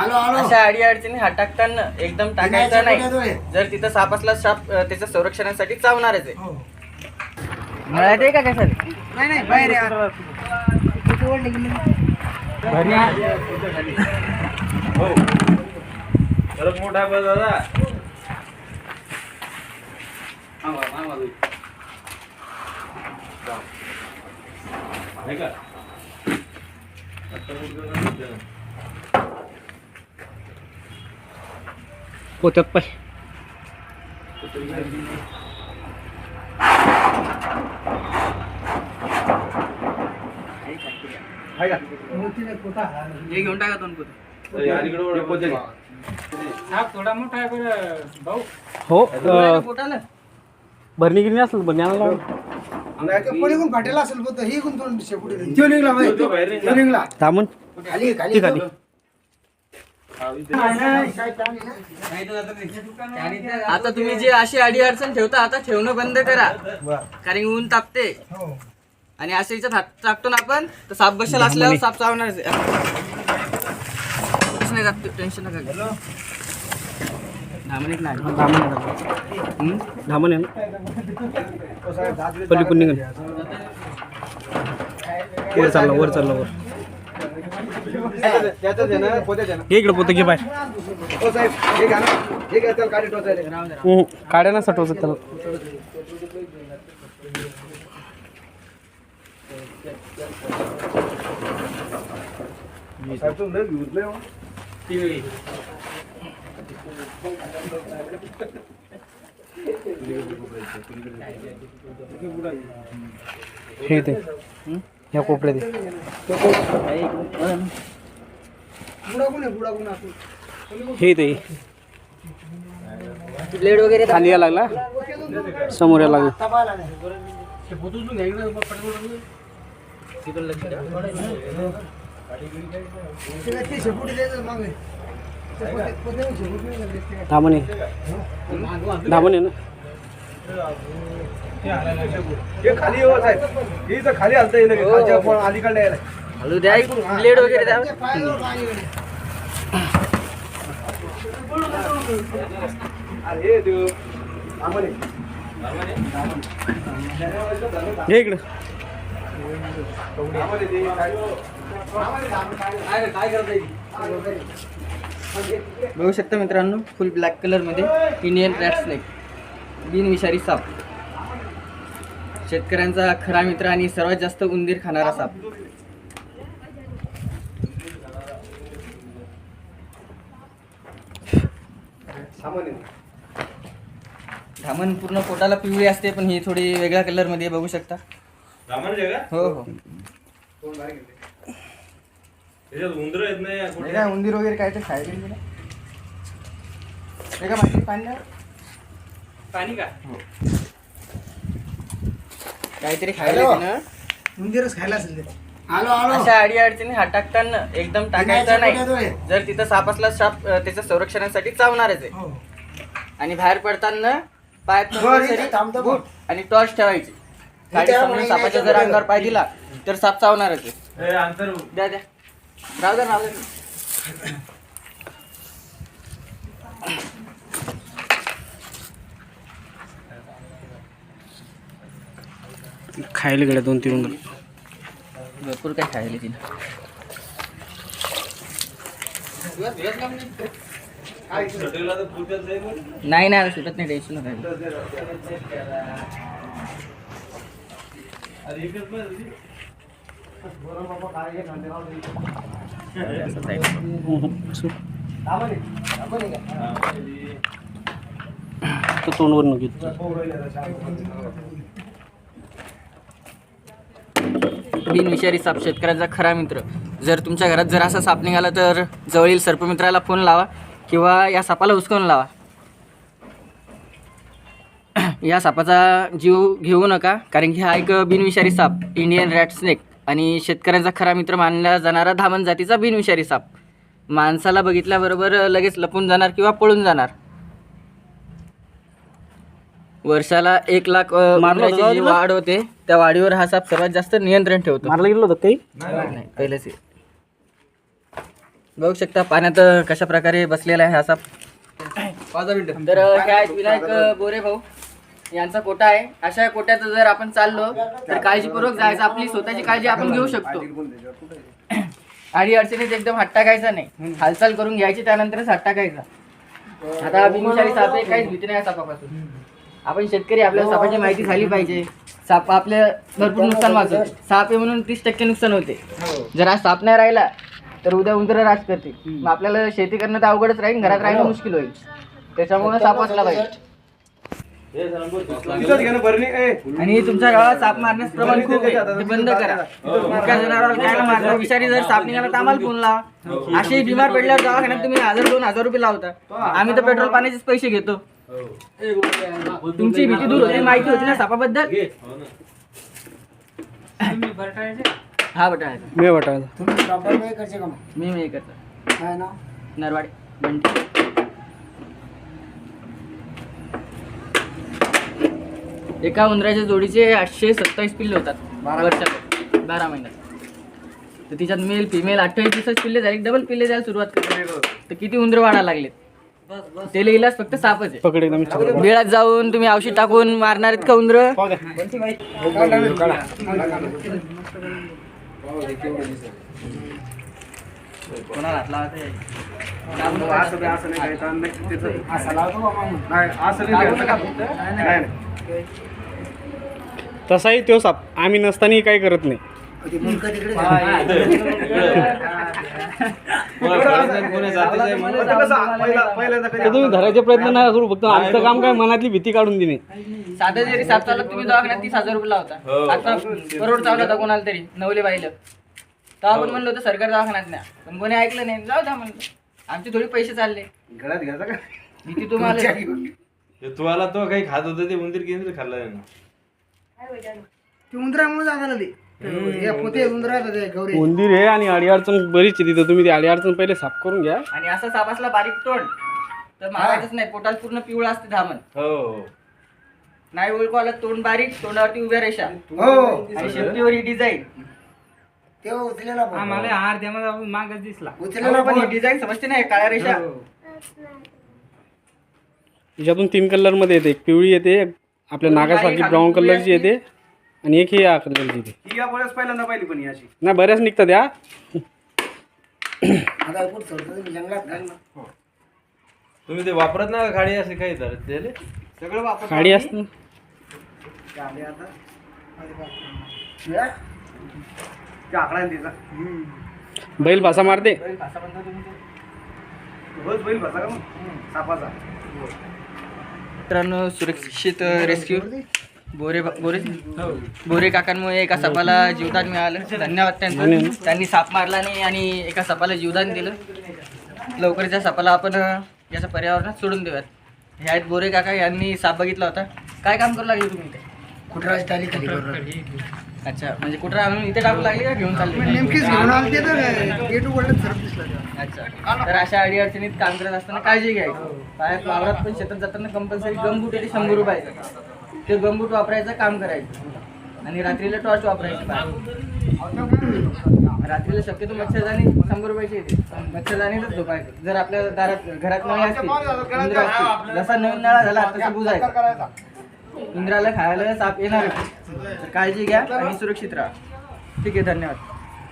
आलो आलो अशा अडी अडचणी हात टाकताना एकदम टाकायचा नाही. जर तिथं साप असला साप त्याच्या संरक्षणासाठी चावणारच आहे. हो. मळ्यात आहे का कसं नाही नाही बाहेर या. किती वर निघली? खरंच मोठा दादा. का? पोत्यात पाय हा? हे घेऊन टाका दोन वळ, पोते. हो अं, पोटाला भरणी गिरणी असेल भरणी आणायला लावा. फाटेला असेल ही गुंतवून शेपुटी निघला बाई, निघला. थांबून. खाली खाली. आता तुम्ही जे अशी अडी अडचण ठेवता आता ठेवणं बंद करा. कारण ऊन तापते. आणि असे याच्यात हात टाकतो ना आपण तर साप बसेल असल्यावर साप. तसं नाही टेन्शन नका? धामण आहे पलीकडून निघून वर चालला वर चालला वर. हे इकडे पोतं घे बाहेर. हम्म, काड्या ना सटवत त्याला. हे. ते ह्या कोपऱ्यात आहे. बुडा कोण आहे बुडा कोण आहे? हे ते ब्लेड वगैरे खाली या लागला? समोर या लागला. तपायला नाही. ते काय ते शेपुटी द्यायचं मागे. ते पोते- पोत्यावर शेपुटी नाही द्यायची. धामण आहे धामण आहे ना हळू द्या ब्लेड वगैरे द्या ते पायावर पाणी गेले. हे इकडं. बघू शकता मित्रांनो फुल ब्लॅक कलरमध्ये इंडियन रॅट स्नेक बिनविषारी साप. शेतकऱ्यांचा खरा मित्र आणि सर्वात जास्त उंदीर खाणारा साप. धामण पूर्ण पोटाला पिवळी असते पण ही थोडी वेगळ्या कलरमध्ये आहे, बघू शकता. हो हो. उंदर येत नाही हे उंदीर वगैरे काय तर खायला हे का माहिती पाणी. पाणी का? काहीतरी खायला उंदीरच खायला असेल ते. आलो आलो. अशा अडी अडचणी हात टाकताना एकदम टाकायचा नाही. जर तिथं साप असला साप अं, त्याच्या संरक्षणासाठी चावणारच आहे. हो. आणि बाहेर पडताना पायात बूट आणि टॉर्च ठेवायची. गाडी समोरून सापाच्या जर अंगावर पाय दिला तर साप चावणारच आहे. ए, अंतर द्या द्या. राहू द्या राहू द्या खायला गेल्या दोन तीन उंदर. भरपूर काय खायला तिने नाही नाही सुटत नाही टेन्शन नका असं तोंडवर नको घेत बिनविषारी साप शेतकऱ्यांचा खरा मित्र. जर तुमच्या घरात जर असा साप निघाला तर जवळील सर्पमित्राला फोन लावा किंवा या सापाला उचकून लावा. या सापाचा जीव घेऊ नका कारण की हा एक बिनविषारी साप इंडियन रॅट स्नेक आणि शेतकऱ्यांचा खरा मित्र मानला जाणारा धामण जातीचा बिनविषारी साप. माणसाला बघितल्याबरोबर लगेच लपून जाणार किंवा पळून जाणार. वर्षाला एक लाख अ, मारलं होतं जी वाढ होते त्या वाढीवर हा साप सर्वात जास्त नियंत्रण ठेवतो. मारला गेलो होतं काही? नाही पहिलेच. बघू शकता पाण्यात कशा प्रकारे बसलेला आहे हा साप. तर हे आहेत विनायक बोरे भाऊ. यांचा कोटा आहे. अशा कोट्यात जर आपण चाललो तर काळजीपूर्वक जायचं. आपली स्वतःची काळजी आपण घेऊ शकतो. आणि अडचणीत एकदम हात टाकायचा नाही. हालचाल करून घ्यायची त्यानंतरच हात टाकायचा. आता बिनविषारी साप आहे काहीच भीती नाही या सापापासून. आपण शेतकरी आपल्याला सापाची माहिती झाली पाहिजे. साप आपले भरपूर नुकसान वाचवते. साप आहे म्हणून तीस टक्के नुकसान होते. जर आज साप नाही राहिला तर उद्या उंदर राज करते मग आपल्याला शेती करणं तर अवघडच राहील घरात राहणं मुश्किल होईल. त्याच्यामुळे साप असला पाहिजे. आणि तुमच्या गावात साप मारण्यास प्रमाण खूप आहे. ते बंद करा. इतक्या जनावरांना काय मारणार. विषारी जर साप निघाला तर आम्हाला फोन लावा. असे बिमार पडल्यावर दवाखान्यात तुम्ही हजार दोन हजार रुपये लावता. आम्ही तर पेट्रोल पाण्याचेच पैसे घेतो. तुमची भीती दूर होती माहिती होती ना सापाबद्दल? हो ना. हा बटा मी वाटायला तुम्ही प्रॉपर नाही करचे का मग? मी मी करतो. काय ना नरवाडे बंटी. एका उंदराच्या जोडीचे आठशे सत्तावीस पिल्ले होतात. वर्षात बारा महिन्यात. तर तिच्यात मेल फिमेल अठ्ठावीस दिवसात पिल्ले झाले डबल पिल्ले द्यायला सुरुवात करते तर किती उंदर वाढायला लागलेत? त्याला इलाज फक्त सापच आहे. पकड एकदम छान. बिळात जाऊन तुम्ही औषध टाकून मारणार आहेत का उंदर. तसाही तो साप. आम्ही नसतानाही काही करत नाही ते मुंडकं तिकडे हा, कोणा कळत नाही, कोणा जातीचं आहे म्हणून. पण ते कसं, पहिला- पहिल्यांदा कधी- ते तुम्ही धरायचे प्रयत्न नाही करू फक्त आमचं काम काय मनातली भीती काढून देणे. साधं जरी साप चालत तुम्ही दवाखान्यात तीस हजार रुपये हो. लावता आता करोड चावला होता कोणाला तरी नवले बाईला. तेव्हा आपण म्हणलं होतं सरकार दवाखान्यात नाही पण कोणी ऐकलं नाही. जाऊ द्या म्हणलं. आमचे थोडे पैसे चालले. घरात घ्यायचा का? भीती तुम्हाला. ते तू आला तो काही खात होतं ते उंदीर केंद्र खाल्लं. ते उंदरामुळे जागा ते हे पोते उंदरा ते गौरी. उंदीर आहे आणि अडीअडचण बरीच आहे तिथं. तुम्ही ती अडीअडचण पहिले साफ करून घ्या. आणि असा साप असला बारीक तोंड. तर मारायचंच नाही. पोटात पूर्ण पिवळा असते धामण. हो. हो नाही ओळखू आलं तोंड बारीक तोंडावरती उभ्या रेषा. हो. आणि शेपटीवर ही डिझाइन तेव्हा उचलेला पण. हार द्या मागच दिसला. उचलेला पण पण ही डिझाईन समजते ना हे काळ्या रेषा. याच्यातून तीन कलरमध्ये येते. एक पिवळी येते एक आपल्या नागासारखी ब्राऊन कलरची येते. आणि एक ही या कलरची येते या बऱ्याच पहिल्यांदा पाहिली पण ही अशी. नाही बऱ्याच निघतात या. आता कुठं सोडतो तुम्ही जंगलात घाल ना. तुम्ही ते वापरत ना गाडी असे काही तर? त्याले सगळं वापर गाडी असते आले आता. मिळा? ते आकडा आहे तिचा. बैल भासा मारते. रोज बैल का मग? सापाचा. मित्रांनो सुरक्षित रेस्क्यू बोरे बोरे? बोरे काकांमुळे एका सापाला जीवदान मिळालं. धन्यवाद त्यांचं. त्यांनी साप मारला नाही आणि एका सापाला जीवदान दिलं. लवकरच या सापाला आपण याच्या पर्यावरणात सोडून देऊयात. हे आहेत बोरे काका यांनी साप बघितला होता. काय काम करू लागले तुम्ही इथे? कुठराची खाली. अच्छा म्हणजे कुठं आणून इथे टाकू लागले का घेऊन चालले? नेमकीच घेऊन आलते तर गेट उघडलं सरप दिसला तेव्हा. अच्छा. तर अशा अडी अडचणीत काम करत असताना काळजी घ्यायची. बाहेर वावरात पण शेतात जाताना कंपल्सरी गमबूट येते शंभर रुपयाचं ते गंबूट वापरायचं काम करायचं. आणि रात्रीला टॉर्च वापरायची रात्रीला शक्यतो मच्छरदाणी शंभर रुपयाची येते. मच्छरदाणीच झोपायचं जर आपल्या दारात घरात नळी असतील जसा नवीन नळा झाला तसं बुजायचं इंद्राला खायला साप येणार काळजी घ्या आणि सुरक्षित राहा. ठीक आहे धन्यवाद.